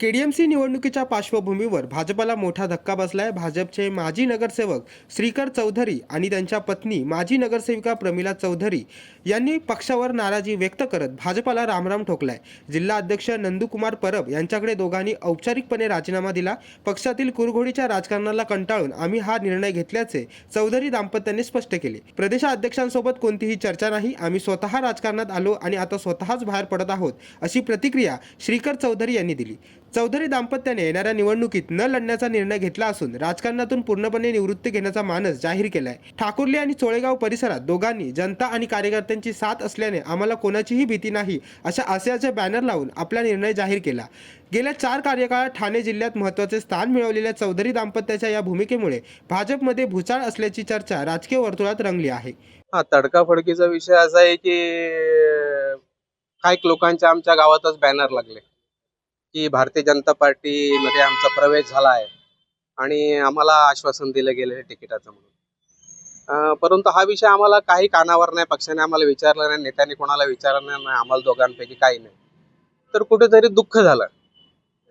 KDMC निवडणुकीच्या पार्श्वभूमीवर भाजपला मोठा धक्का बसलाय. भाजपचे माजी नगरसेवक श्रीकर चौधरी आणि त्यांच्या पत्नी माजी नगरसेविका प्रमिला चौधरी यांनी पक्षावर नाराजी व्यक्त करत भाजपला रामराम ठोकलाय. जिल्हा अध्यक्ष नंदुकुमार परब यांच्याकडे दोघांनी औपचारिकपणे राजीनामा दिला. पक्षातील कुरघोडीच्या राजकारणाला कंटाळून आम्ही हा निर्णय घेतल्याचे चौधरी दाम्पत्याने स्पष्ट केले. प्रदेशाध्यक्षांसोबत कोणतीही चर्चा नाही. आम्ही स्वतः राजकारणात आलो आणि आता स्वतःच बाहेर पडत आहोत अशी प्रतिक्रिया श्रीकर चौधरी यांनी दिली. चौधरी दाम्पत्याने येणाऱ्या निवडणुकीत न लढण्याचा निर्णय घेतला असून राजकारणातून पूर्णपणे निवृत्ती घेण्याचा मानस जाहीर केलाय. ठाकुर्ली आणि चोळेगाव परिसरात दोघांनी जनता आणि कार्यकर्त्यांची साथ असल्याने आम्हाला कोणाचीही भीती नाही अशा आशयाचे बॅनर लावून आपला निर्णय जाहीर केला. गेल्या चार कार्यकाळात ठाणे जिल्ह्यात महत्त्वाचे स्थान मिळवलेल्या चौधरी दाम्पत्याच्या या भूमिकेमुळे भाजपमध्ये भूचाळ असल्याची चर्चा राजकीय वर्तुळात रंगली आहे. हा तडकाफडकीचा विषय असा आहे की काही लोकांच्या आमच्या गावातच बॅनर लागले. की भारतीय जनता पार्टी मध्ये आमचा प्रवेश झाला आहे. आणि आम्हाला आश्वासन दिलं गेलं आहे तिकिटाचं म्हणून. परंतु हा विषय आम्हाला काही कानावर नाही पक्षाने आम्हाला विचारलं नाही नेत्याने कोणाला विचारलं नाही आम्हाला दोघांपैकी काही नाही. तर कुठेतरी दुःख झालं.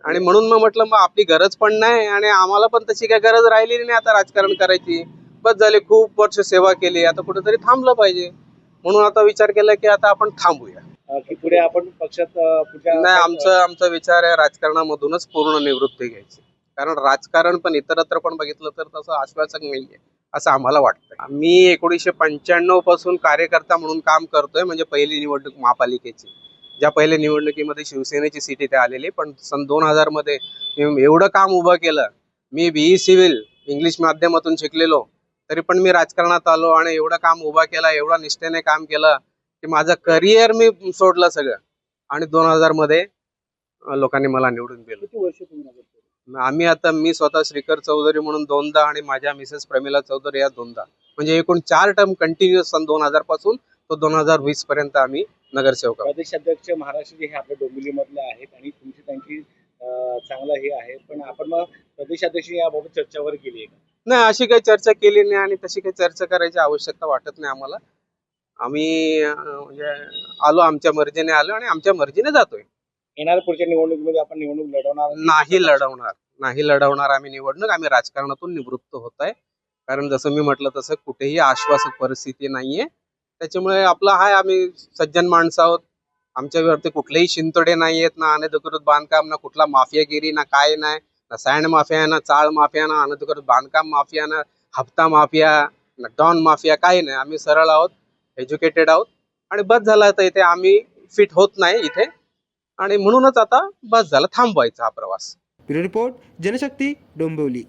आणि म्हणून मग म्हटलं मग आपली गरज पण नाही आणि आम्हाला पण तशी काही गरज राहिलेली नाही आता राजकारण करायची. बस झाले खूप वर्ष सेवा केली आता कुठेतरी थांबलं पाहिजे. म्हणून आता विचार केला की आता आपण थांबूया. पुढे आपण पक्षात नाही आमचं आमचा विचार आहे राजकारणामधूनच पूर्ण निवृत्ती घ्यायची. कारण राजकारण पण इतरत्र पण बघितलं तर तसं आश्वासक नाहीये असं आम्हाला वाटतं मी एकोणीसशे पंच्याण्णवपासून कार्यकर्ता म्हणून काम करतोय म्हणजे पहिली निवडणूक महापालिकेची. ज्या पहिल्या निवडणुकीमध्ये शिवसेनेची सीट इथे आलेली पण सन दोन हजारमध्ये मी एवढं काम उभं केलं मी बीई सिव्हिल इंग्लिश माध्यमातून शिकलेलो तरी पण मी राजकारणात आलो आणि एवढं काम उभा केला एवढा निष्ठेने काम केलं की माझं करिअर मी सोडलं सगळं. आणि दोन हजारमध्ये लोकांनी मला निवडून दिलं. किती वर्ष तुम्ही? आम्ही आता मी स्वतः श्रीकर चौधरी म्हणून दोनदा आणि माझ्या मिसेस प्रमिला चौधरी या दोनदा. म्हणजे एकूण चार टर्म कंटिन्युअस सन दोन हजारपासून तो दोन हजार वीस पर्यंत आम्ही नगरसेवक. प्रदेशाध्यक्ष महाराष्ट्र हे आपल्या डोंबिवली मधले आहेत आणि तुमची त्यांची चांगलं हे आहे. पण आपण मग प्रदेशाध्यक्ष याबाबत चर्चावर केली आहे का? नाही अशी काही चर्चा केली नाही आणि तशी काही चर्चा करायची आवश्यकता वाटत नाही आम्हाला. आम्ही म्हणजे आलो आमच्या मर्जीने आलो आणि आमच्या मर्जीने जातोय. येणाऱ्या पुढच्या निवडणुकीमध्ये आपण निवडणूक लढवणार नाही लढवणार. नाही लढवणार आम्ही निवडणूक. आम्ही राजकारणातून निवृत्त होत आहे कारण जसं मी म्हटलं तसं कुठेही आश्वासक परिस्थिती नाहीये. त्याच्यामुळे आपलं हाय आम्ही सज्जन माणसं आहोत. आमच्यावरती कुठलेही शिंतोडे नाही आहेत ना अनधिकृत बांधकाम ना कुठला माफियागिरी ना काय नाही. ना सँड माफिया ना चाळ माफिया ना अनधिकृत बांधकाम माफिया ना हप्ता माफिया ना डॉन माफिया काही नाही. आम्ही सरळ आहोत. एज्युकेटेड आहोत. आणि बस झाला तर इथे आम्ही फिट होत नाही इथे. आणि म्हणूनच आता बस झाला थांबवायचा हा प्रवास. रिपोर्ट जनशक्ती डोंबिवली.